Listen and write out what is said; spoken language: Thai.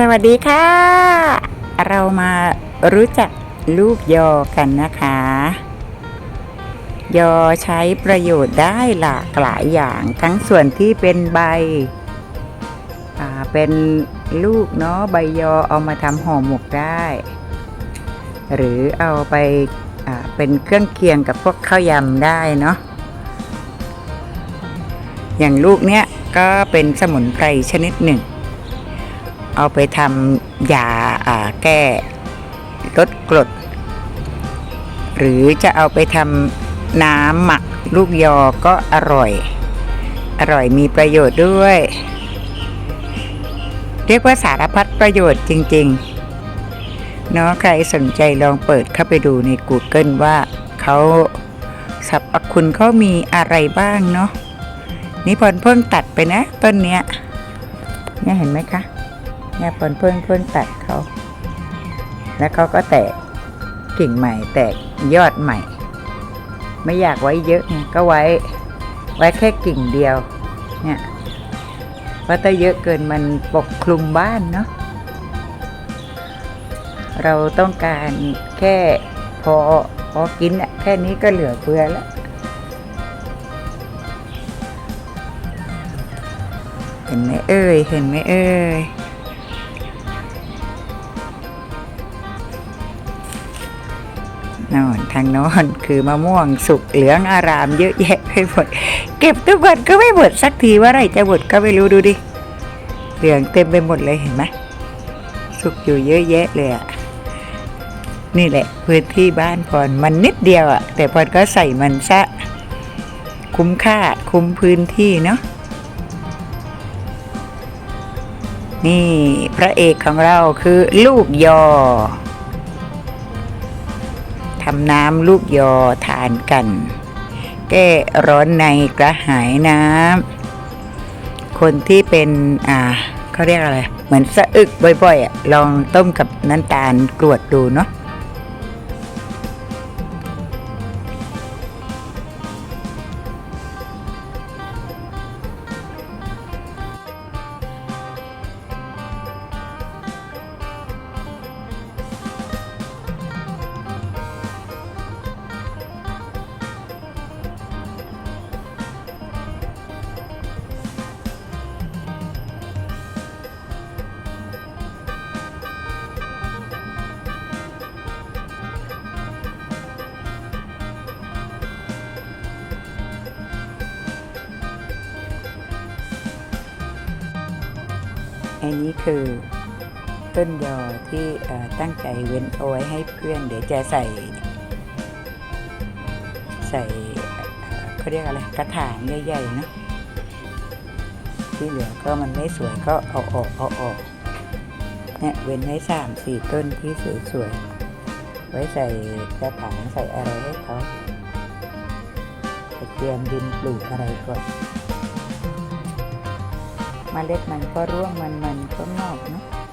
สวัสดีค่ะ เรามารู้จักลูกยอกันนะคะ ยอใช้ประโยชน์ได้หลากหลายอย่างทั้งส่วนที่เป็นใบ เป็นลูกเนาะใบยอเอามาทำห่อหมกได้ หรือเอาไปเป็นเครื่องเคียงกับพวกข้าวยำได้เนาะอย่างลูกเนี้ยก็เป็นสมุนไพรชนิดหนึ่ง เอาไปทำยาแก้ลดกรด หรือจะเอาไปทำน้ำหมักลูกยอก็อร่อย อร่อยมีประโยชน์ด้วย เรียกว่าสารพัดประโยชน์จริง ๆ เนาะใครสนใจลองเปิดเข้าไปดูใน Google ว่าเขาสรรพคุณเขามีอะไรบ้างเนาะนี่พลเพิ่งตัดไปนะต้นเนี้ยเนี่ยเห็นไหมคะ เนี่ยเพิ่นเพิ่งเพิ่งตัดเขา แล้วเขาก็แตกกิ่งใหม่ แตกยอดใหม่ ไม่อยากไว้เยอะไงก็ไว้ ไว้แค่กิ่งเดียว เนี่ยเพราะถ้าเยอะเกินมันปกคลุมบ้านเนาะเราต้องการแค่พอพอกินอะแค่นี้ก็เหลือเฟือแล้วเห็นไหมเอ่ยเห็นไหมเอ่ย นอนทางนอนคือมะม่วงสุกเหลืองอารามเยอะแยะไปหมดเก็บทุกวันก็ไม่หมดสักทีว่าไรจะหมดก็ไม่รู้ดูดิเหลืองเต็มไปหมดเลยเห็นไหมสุกอยู่เยอะแยะเลยอะนี่แหละพื้นที่บ้านพรมันนิดเดียวอะแต่พรก็ใส่มันซะคุ้มค่าคุ้มพื้นที่เนาะนี่พระเอกของเราคือลูกยอ ทำน้ำลูกยอทานกัน แก้ร้อนในกระหายน้ำคนที่เป็นอ่าเขาเรียกอะไร เหมือนสะอึกบ่อยๆอะลองต้มกับน้ำตาลกรวดดูเนาะ อันนี้คือต้นยอที่ตั้งใจเว้นเอาไว้ให้เพื่อน เดี๋ยวจะใส่ ใส่เขาเรียกอะไรกระถางใหญ่ๆเนอะที่เหลือก็มันไม่สวยก็เอาออกเอาออกเนี่ยเว้นไว้สามสี่ต้นที่สวยๆไว้ใส่กระถางใส่อะไรให้เขาเตรียมดินปลูกอะไรก่อน เมล็ดมันก็ร่วงมันมันก็งอกเนาะ